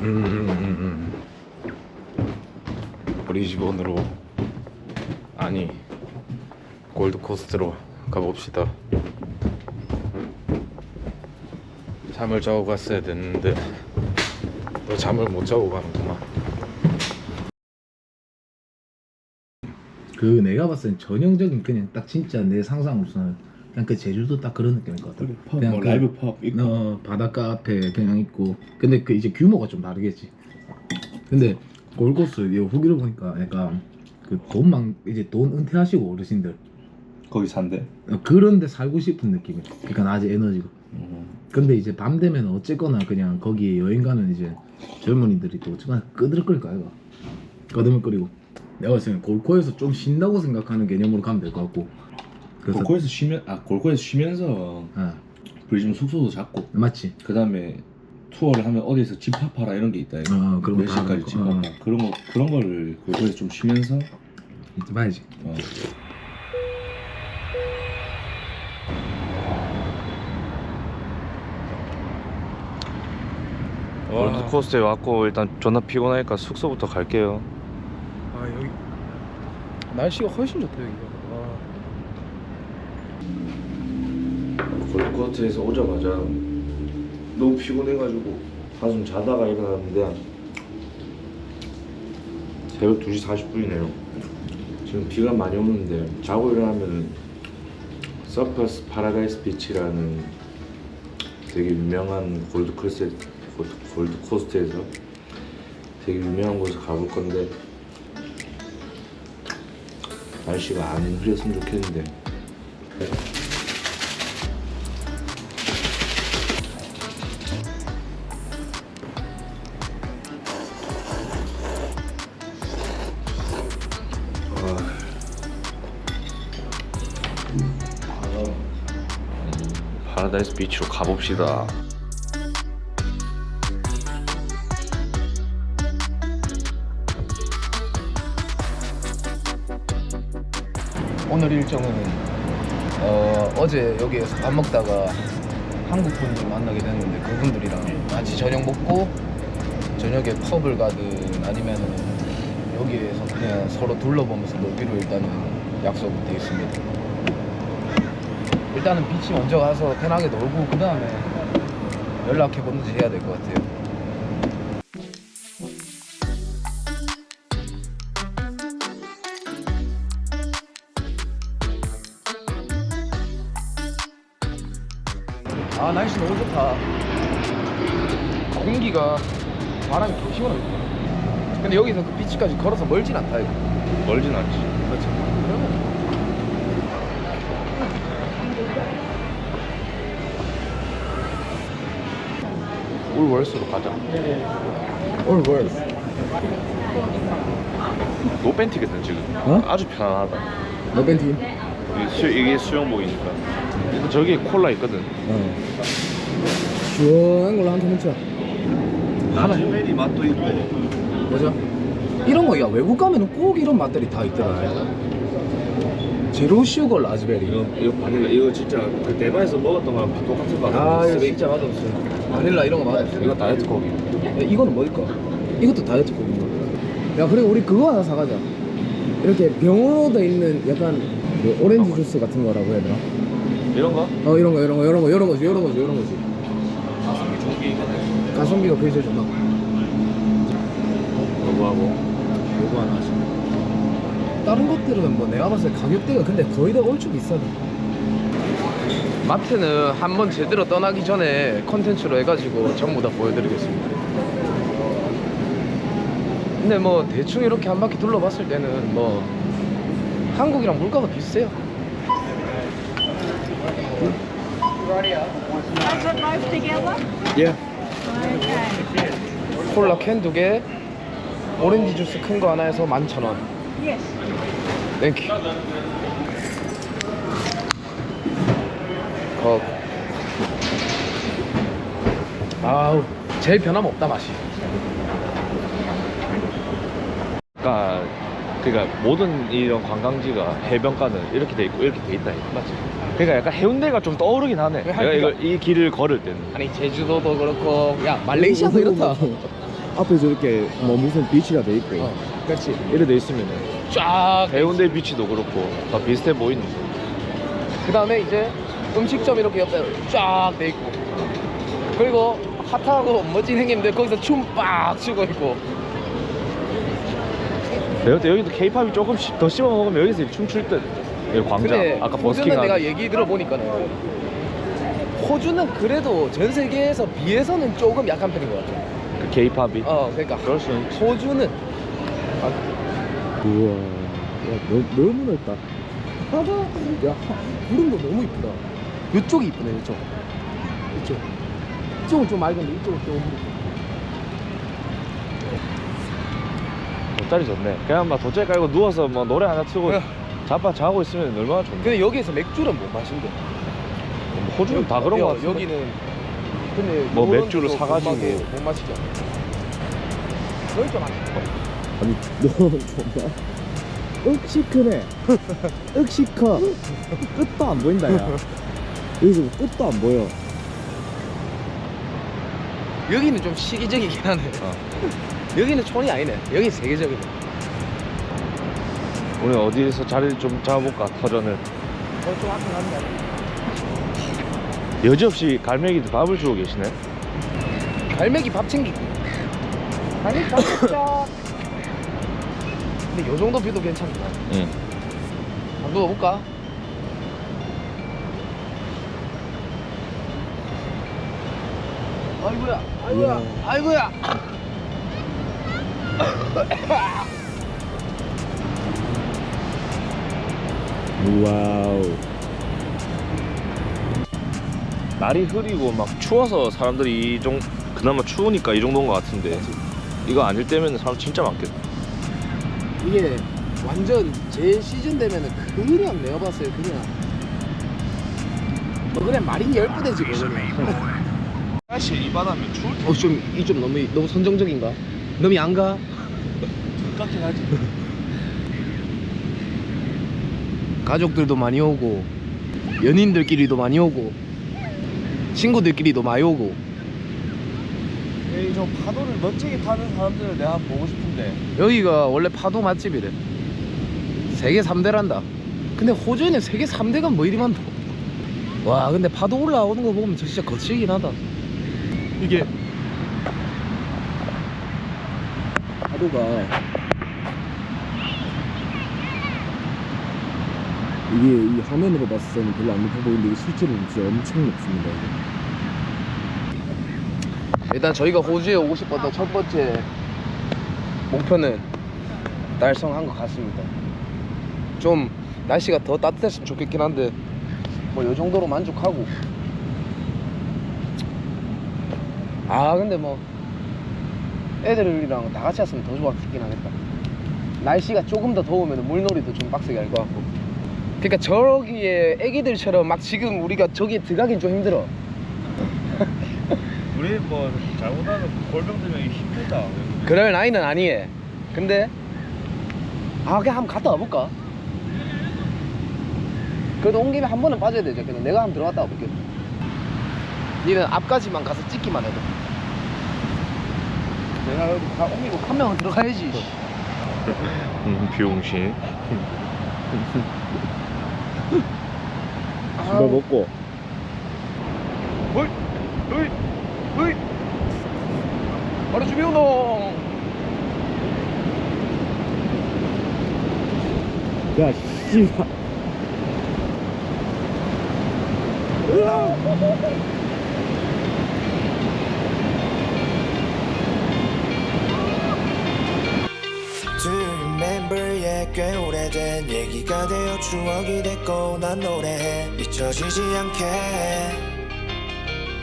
음, 음, 음, 음. 브리즈번으로 아니 골드코스트로 가봅시다. 잠을 자고 갔어야 됐는데 또 잠을 못 자고 가는구만. 그 내가 봤을 땐 전형적인 그냥 딱 진짜 내 상상으로서는 그냥 그 제주도 딱 그런 느낌일 것 같아. 펍, 그냥 뭐 그- 라이브 펍 있고. 어, 바닷가 앞에 그냥 있고. 근데 그 이제 규모가 좀 다르겠지. 근데 골코스 이 후기를 보니까 약간 그 돈만 이제 돈 은퇴하시고 어르신들. 거기 산대. 어, 그런데 살고 싶은 느낌이야. 그러니까 낮에 에너지가. 음. 근데 이제 밤 되면 어쨌거나 그냥 거기 여행 가는 이제 젊은이들이 또 어쨌거나 끄드럭거릴 거야 이거 끄드럭거리고. 내가 봤을 때는 골코에서 좀 쉰다고 생각하는 개념으로 가면 될 것 같고 그래서 골코에서 쉬면 아 골코에서 쉬면서 아 브리즈번 숙소도 잡고 맞지 그 다음에 투어를 하면 어디서 집합하라 이런 게 있다. 이거. 어 그런 몇 거다 시까지 하고, 집합하라 어, 그런 거 그런 거를 골코에서 좀 쉬면서 이제 봐야지 어. 월드코스터에 왔고 일단 존나 피곤하니까 숙소부터 갈게요. 아 여기 날씨가 훨씬 좋다 여기가 골드코스터에서 오자마자 너무 피곤해가지고 한숨 자다가 일어났는데 새벽 2시 40분이네요. 지금 비가 많이 오는데 자고 일어나면 서퍼스 파라다이스 비치라는 되게 유명한 골드코스터 골드코스터에서 되게 유명한 곳에 가볼 건데 날씨가 안 흐렸으면 좋겠는데 비치로 가봅시다. 오늘 일정은 어, 어제 여기에서 밥 먹다가 한국 분들 만나게 됐는데 그분들이랑 같이 저녁 먹고 저녁에 펍을 가든 아니면은 여기에서 그냥 서로 둘러보면서 놀기로 일단은 약속은 돼 있습니다. 일단은 비치 먼저 가서 편하게 놀고 그 다음에 연락해 보는지 해야 될 것 같아요. 아 날씨 너무 좋다 공기가 바람이 더 불어. 근데 여기서 그 비치까지 걸어서 멀진 않다 이거 멀진 않지. 그렇죠 그러면 울월스로 가자. 올월스 노팬티거든 지금. 어? 아주 편안하다. 너 벤티? 이게, 수, 이게 수영복이니까. 저기에 콜라 있거든. 어 시원한 걸로 한캔 먹자 라즈베리 맛도 있고. 뭐죠? 이런 거야 외국 가면은 꼭 이런 맛들이 다 있더라 제로 슈거 라즈베리 이거 이거 바닐라 이거 진짜 그 대만에서 먹었던 거랑 똑같은 거아 이거 진짜 맛없어 바닐라 이런 거 맛없어 이거 다이어트 거기. 야, 이거는 뭐일까? 이것도 다이어트 코인가? 야 그리고 우리 그거 하나 사가자 이렇게 병으로 돼 있는 약간 그 오렌지 주스 같은 거라고 해야 되나? 이런 거? 어 이런 거 이런 거 이런 거 이런 거지 이런 거지 이런 거지 종기 가성비가 그게 제일 좋나? 요거하고. 요거 하나 하자 다른 것들은 뭐 내가 봤을 때 가격대가 근데 거의 다 얼추 비싸다 마트는 한번 제대로 떠나기 전에 컨텐츠로 해가지고 전부 다 보여드리겠습니다 근데 뭐 대충 이렇게 한 바퀴 둘러봤을 때는 뭐 한국이랑 물가가 비슷해요? 예. 콜라 캔 두 개, 오렌지 주스 큰 거 하나 해서 11,000원. Yes. 땡큐. 거. 아우, 제일 변함없다 맛이. 그러니까 그러니까 모든 이런 관광지가 해변가는 이렇게 돼 있고 이렇게 돼 있다. 맞지? 그러니까 약간 해운대가 좀 떠오르긴 하네. 왜 내가 할기가- 이 길을 걸을 때는. 아니 제주도도 그렇고, 야 말레이시아도 이렇다. 앞에 저렇게 뭐 무슨 비치가 돼 있고 어, 그렇지. 이래 돼 있으면 쫙. 해운대 비치도 그렇고 다 비슷해 보이는데 그 다음에 이제 음식점 이렇게 옆에 쫙 돼 있고. 그리고 핫하고 멋진 형님들 거기서 춤 빡 추고 있고. 내가 볼 때 여기도 케이팝이 조금씩 더 씹어 먹으면 여기서 춤출 듯 여기 광장 근데 아까 호주는 버스킹 내가 얘기 들어보니까는 호주는 그래도 전 세계에서 비해서는 조금 약한 편인 것 같아. 그 케이팝이 어, 그러니까 그럴 수 있지 호주는 우와 야 너, 너무 넓다 봐봐. 야, 구름도 너무 이쁘다. 이쪽이 이쁘네, 이쪽. 이쪽. 이쪽은 좀 맑은데 이쪽은 좀. 돗자리 좋네 그냥 막 돗자리 깔고 누워서 뭐 노래 하나 틀고 야. 자빠 자고 있으면 얼마나 좋은데 근데 여기에서 맥주는 못 마신대. 뭐 호주는 다 그런 야, 거 같은데 여기는 근데 뭐 맥주를 사가지고. 못, 마시죠. 여기 좀 마시고. 아니 너 정말 억시 크네 억시 커 끝도 안 보인다 야 여기서 뭐 끝도 안 보여 여기는 좀 시기적이긴 하네. 어. 여기는 촌이 아니네. 여기 세계적이네. 오늘 어디에서 자리를 좀 잡아볼까 터전을 어, 좀 앞에 갔네. 여지없이 갈매기들 밥을 주고 계시네 갈매기 밥 챙기고. 갈매기 밥 먹자. 근데 요 정도 뷰도 괜찮다. 응 한번 누워볼까? 아이고야, 아이고야, 이야. 아이고야. 와우 날이 흐리고 막 추워서 사람들이 이 정, 그나마 추우니까 이 정도인 것 같은데 이거 아닐 때면 사람 진짜 많겠다 이게 완전 제 시즌 되면은 그냥 내가 봤어요, 그냥. 뭐 그냥 마린 열부대지 뭐 그냥. 사실 이 바다면 추울 어, 좀, 이좀 너무, 너무 선정적인가? 너무 양가? 같긴 하지 가족들도 많이 오고, 연인들끼리도 많이 오고, 친구들끼리도 많이 오고. 저 파도를 멋지게 타는 사람들을 내가 보고 싶은데 여기가 원래 파도 맛집이래. 세계 3대란다. 근데 호주에는 세계 3대가 뭐 이리 많노? 와, 근데 파도 올라오는 거 보면 진짜 거칠긴 하다. 이게 파도가 이게 이 화면으로 봤을 때는 별로 안 높아 보이는데 실제로는 진짜 엄청 높습니다 이게. 일단 저희가 호주에 오고 싶었던 첫 번째 목표는 달성한 것 같습니다. 좀 날씨가 더 따뜻했으면 좋겠긴 한데 뭐요 정도로 만족하고 아 근데 뭐 애들이랑 다 같이 왔으면 더 좋았긴 하겠다. 날씨가 조금 더 더우면 물놀이도 좀 빡세게 할 것 같고. 그러니까 저기에 애기들처럼 막 지금 우리가 저기에 들어가긴 좀 힘들어. 우리 뭐 잘못하면 골병 들면 힘들다 그럴 나이는 아니에. 근데 아 그냥 한번 갔다 와볼까? 그래도 온 김에 한 번은 빠져야 되죠. 그냥 내가 한번 들어갔다 와볼게. 니는 앞까지만 가서 찍기만 해도. 내가 여기 다 옮기고 한 명은 들어가야지. 음, 비용신 벗고 어이, 어이, 어이. 바로 준비 운동. 야 씨발. Do you remember yeah 꽤 오래된 얘기가 되어 추억이 됐고 난 노래해 잊혀지지 않게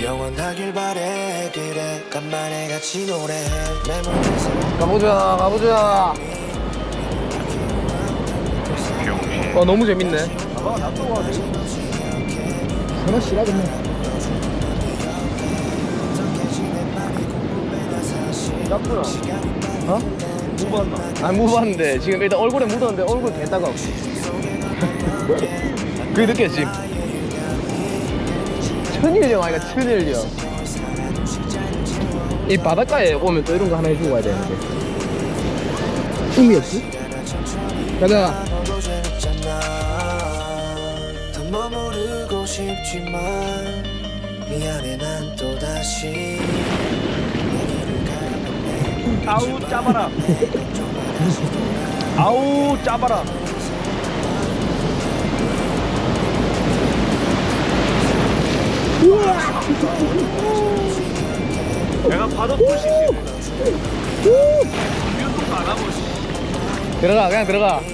영원하길 바래 그래 간만에 같이 노래해 메모리에서 가보자, 가보자. 와 너무 재밌네. 하나 싫어하겠네 어? 무봤나? 안 무봤는데 지금 일단 얼굴에 묻었는데 얼굴 개 따가워. 그게 느꼈지? 천일령 아이가 천일령. 이 바닷가에 오면 또 이런 거 하나 해주고 가야 되는데 의미 없지? 가자 아우 짜봐라 아우 짜봐라 내가 파도 풀수 있어 유튜브 안 하고 있어. 들어가 그냥 들어가.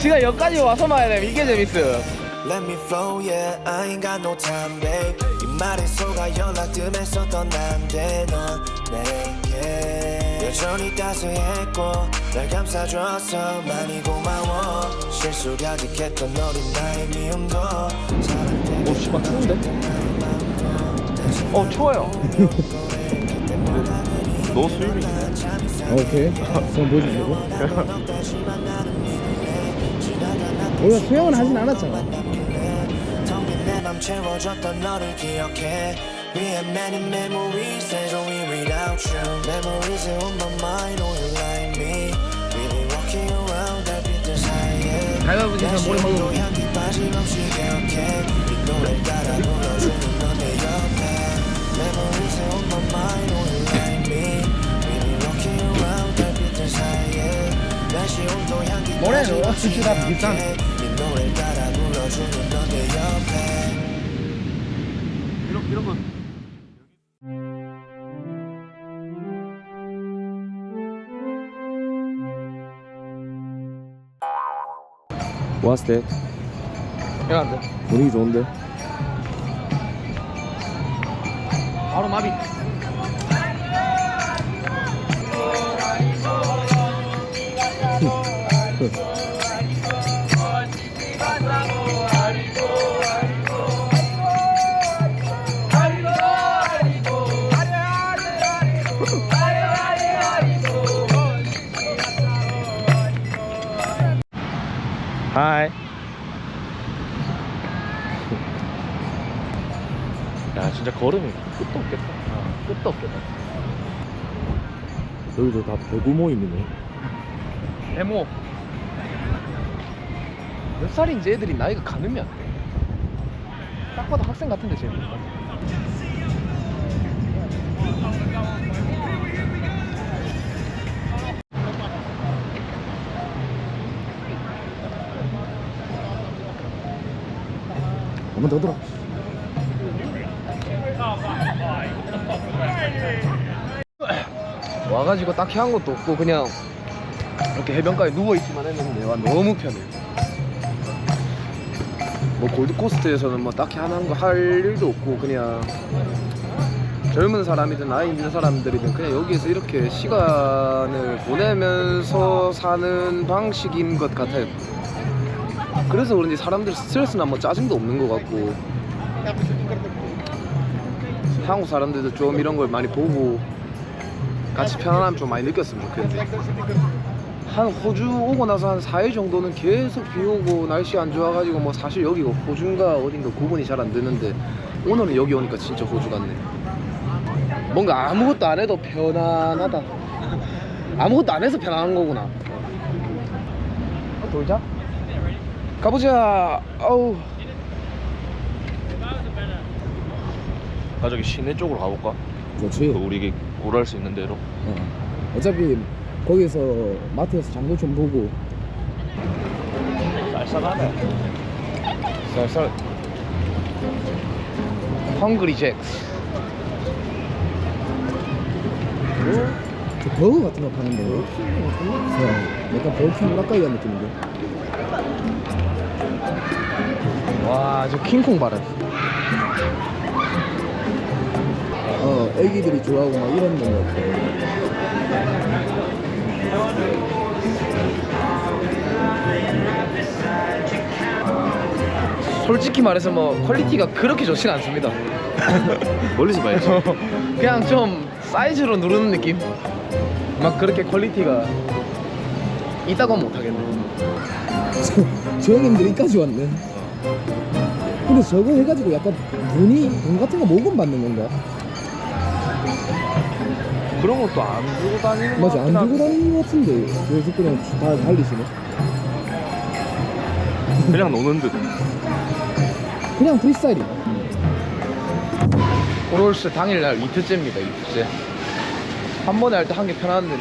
지가 여기까지 와서 말야 돼. 이게 재밌어. Let me flow yeah I ain't got no time babe. 이 말에 속아 연락 뜸에서 떠난대 넌 내게 여전히 따스했고 날 감싸줘서 많이 고마워. 실수 가득했던 어린 나의 미움도 사랑 오 씨발 추운데? 어 추워요. 너 수염이 아, 오케이. 그럼 보여주시고. 우리가 수영은 하진 않았잖아. 텅빈 내맘 채워줬던 너를 기억해 We have many memories There's we without you Memories on my mind Oh you like me We be walking around 사이에 가위바위보 해서 모래 먹으러 내 향기 빠짐없이 기억해 이 따라 불러주는 옆에 Memories on my mind Oh you like me We be walking around 달빛들 사이에 날씨 온도 향기 빠짐없이. 기억해 이 노래를 따라 불러주는 너내 옆에 이런 이런 거 때 이거 안돼 분위기 좋은데? 바로 마비 하이 야 진짜 걸음이 끝도 없겠다. 끝도 없겠다. 여기도 다 배구 모임이네. 데모. 몇 살인지 애들이 나이가 가늠이 안돼. 딱 봐도 학생 같은데 쟤는 번 더 들어. 와가지고 딱히 한 것도 없고 그냥 이렇게 해변가에 누워있기만 했는데 와 너무 편해 뭐 골드코스트에서는 뭐 딱히 하는 거할 일도 없고 그냥 젊은 사람이든 나이 있는 사람들이든 그냥 여기에서 이렇게 시간을 보내면서 사는 방식인 것 같아요 그래서 그런지 사람들 스트레스나 뭐 짜증도 없는 것 같고. 한국 사람들도 좀 이런 걸 많이 보고 같이 편안함 좀 많이 느꼈으면 좋겠는데. 한 호주 오고 나서 한 4일 정도는 계속 비 오고 날씨 안 좋아가지고 뭐 사실 여기가 호주인가 어딘가 구분이 잘 안 되는데 오늘은 여기 오니까 진짜 호주 같네. 뭔가 아무것도 안 해도 편안하다. 아무것도 안 해서 편안한 거구나. 어, 돌자 가보자. 어우. 나 저기 시내 쪽으로 가볼까? 좋지. 그 우리 오랄 수 있는 대로? 어. 어차피 거기서 마트에서 장도 좀 보고. 쌀쌀하네. 쌀쌀. 헝그리 잭스 그 버거 같은 거 파는데. 어, 약간 버거킹 오락가이 같은 느낌인데 와 저 킹콩 봐라 어 애기들이 좋아하고 막 이런 거 같아 솔직히 말해서 뭐 퀄리티가 그렇게 좋진 않습니다. 멀리서 봐야지 그냥 좀 사이즈로 누르는 느낌? 막 그렇게 퀄리티가 있다고 하면 못하겠네. 저 형님들 이까지 왔네 근데 저거 해가지고 약간 돈이 돈 같은 거 모금 받는 건가? 그런 것도 안 들고 다니는 거 맞아 안 들고 다니는 것 같은데 그래서 그냥 다 달리시네? 그냥 노는 듯. 그냥 프리스타일이. 오롤스 당일날 이틀째입니다 이틀째. 한 번에 할 때 한 개 편한데.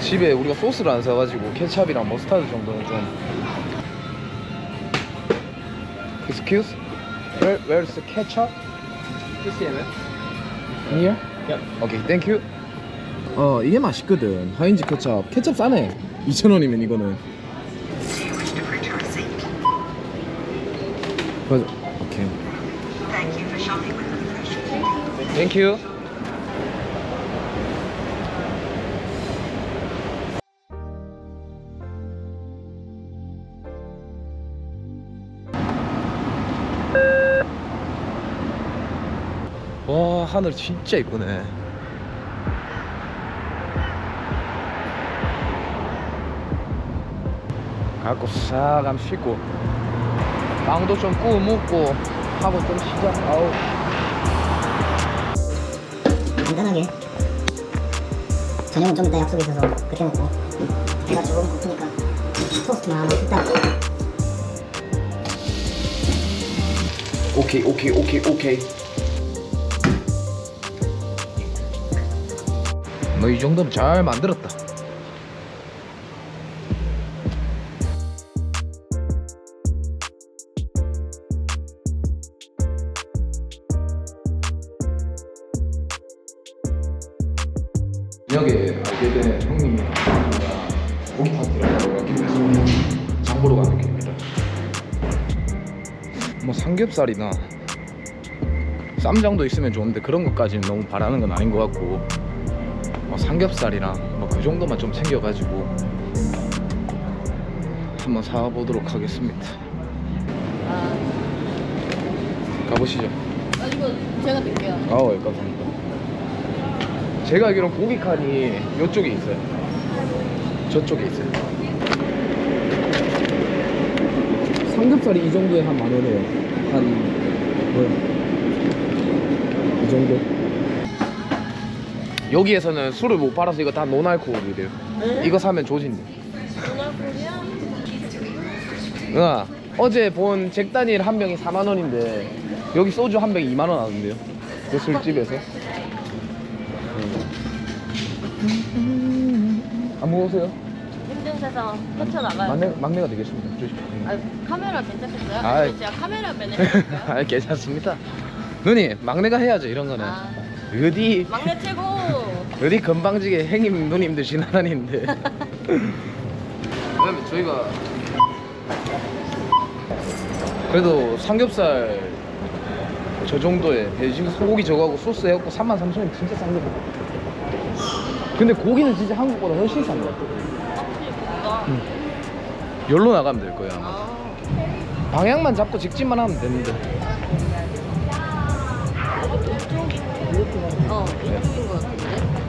집에 우리가 소스를 안 사가지고 케찹이랑 머스타드 정도는 좀 Excuse? Where, where's the ketchup? Here? Yep. Okay, thank you. 어 이게 맛있거든 하인즈 케찹 케찹 싸네 2,000원이면 이거는 맞아 오케이 Thank you. 하늘 진짜 이쁘네. 갖고 싹 한번 씻고 빵도 좀 먹고 하고 좀 쉬자. 아우. 간단하게 저녁은 좀 이따 약속이 있어서 그때 먹고 배가 조금 고프니까 토스트만 하나 이따 오케이 오케이 오케이 오케이 뭐 이 정도면 잘 만들었다. 저녁에 알게 된 형님이 고기 파티라고 여기 그래서 장 보러 가는 길입니다. 뭐 삼겹살이나 쌈장도 있으면 좋은데 그런 것까지는 너무 바라는 건 아닌 것 같고. 뭐 삼겹살이랑 뭐 그 정도만 좀 챙겨가지고 한번 사보도록 하겠습니다. 가보시죠. 아, 이거 제가 드릴게요. 아우 예, 감사합니다. 제가 알기로는 고기 칸이 이쪽에 있어요. 저쪽에 있어요. 삼겹살이 이 정도에 한 만 원이에요. 한 뭐야 이 정도 여기에서는 술을 못 팔아서 이거 다 노알코올이래요. 이거 사면 조진대. 응아 어제 본 잭다니엘 한 병이 4만 원인데 여기 소주 한 병이 2만 원 하던데요? 그 술집에서? 안 먹으세요? 힘든데서 헤쳐나가요. 막내, 막내가 되겠습니다. 조심 아, 카메라 괜찮겠어요? 아니, 제가 카메라 맨날? 아 괜찮습니다. 누님 막내가 해야죠 이런 거는. 아, 어디? 막내 최고! 어디 건방지게 행님 누님들 지나다니는데 그다음에 저희가 그래도 삼겹살 저 정도에 돼지 소고기 저거하고 소스 해갖고 33,000원 진짜 싼 거. 근데 고기는 진짜 한국보다 훨씬 싼거 고기가. 열로 나가면 될 거야 아마. 아, 방향만 잡고 직진만 하면 되는데. 어, 이쪽인 것 같아.